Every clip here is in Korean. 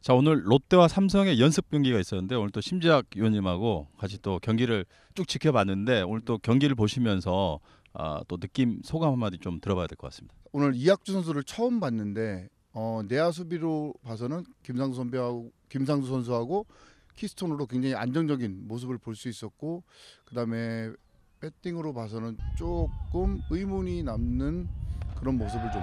자 오늘 롯데와 삼성의 연습 경기가 있었는데 오늘 또 심지학 위원님하고 같이 또 경기를 쭉 지켜봤는데 오늘 또 경기를 보시면서 아, 또 느낌 소감 한마디 좀 들어봐야 될 것 같습니다. 오늘 이학주 선수를 처음 봤는데 어, 내야 수비로 봐서는 김상수 선배하고 김상수 선수하고 키스톤으로 굉장히 안정적인 모습을 볼 수 있었고 그다음에 배팅으로 봐서는 조금 의문이 남는 그런 모습을 좀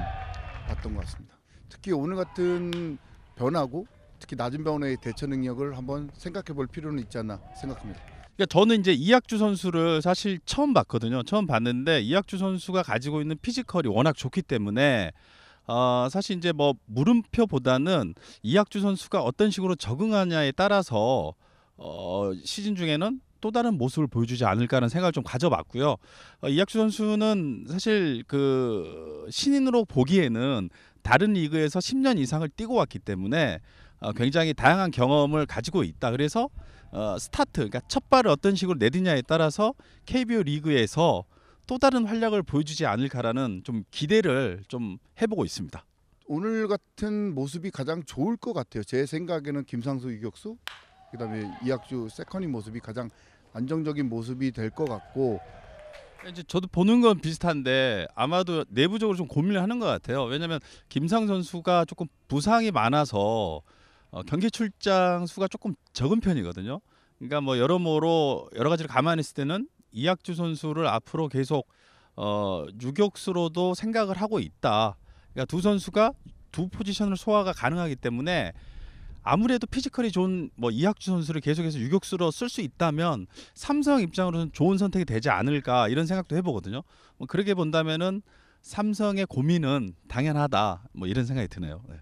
봤던 것 같습니다. 특히 오늘 같은 변화고 특히 낮은 변화의 대처 능력을 한번 생각해 볼 필요는 있지 않나 생각합니다. 그러니까 저는 이제 이학주 선수를 사실 처음 봤거든요. 처음 봤는데 이학주 선수가 가지고 있는 피지컬이 워낙 좋기 때문에 어, 사실 이제 뭐 물음표보다는 이학주 선수가 어떤 식으로 적응하냐에 따라서 어, 시즌 중에는 또 다른 모습을 보여주지 않을까라는 생각을 좀 가져봤고요. 어, 이학주 선수는 사실 그 신인으로 보기에는 다른 리그에서 10년 이상을 뛰고 왔기 때문에 어, 굉장히 다양한 경험을 가지고 있다. 그래서 어, 스타트, 그러니까 첫 발을 어떤 식으로 내디냐에 따라서 KBO 리그에서 또 다른 활약을 보여주지 않을까라는 좀 기대를 좀 해보고 있습니다. 오늘 같은 모습이 가장 좋을 것 같아요. 제 생각에는 김상수 유격수, 그다음에 이학주 세컨이 모습이 가장 안정적인 모습이 될 것 같고 이제 저도 보는 건 비슷한데 아마도 내부적으로 좀 고민을 하는 것 같아요. 왜냐하면 김상 선수가 조금 부상이 많아서 어, 경기 출장 수가 조금 적은 편이거든요. 그러니까 뭐 여러모로 여러 가지를 감안했을 때는 이학주 선수를 앞으로 계속 어, 유격수로도 생각을 하고 있다. 그러니까 두 선수가 두 포지션을 소화가 가능하기 때문에 아무래도 피지컬이 좋은 뭐 이학주 선수를 계속해서 유격수로 쓸 수 있다면 삼성 입장으로는 좋은 선택이 되지 않을까 이런 생각도 해보거든요. 뭐 그렇게 본다면은 삼성의 고민은 당연하다 뭐 이런 생각이 드네요. 네.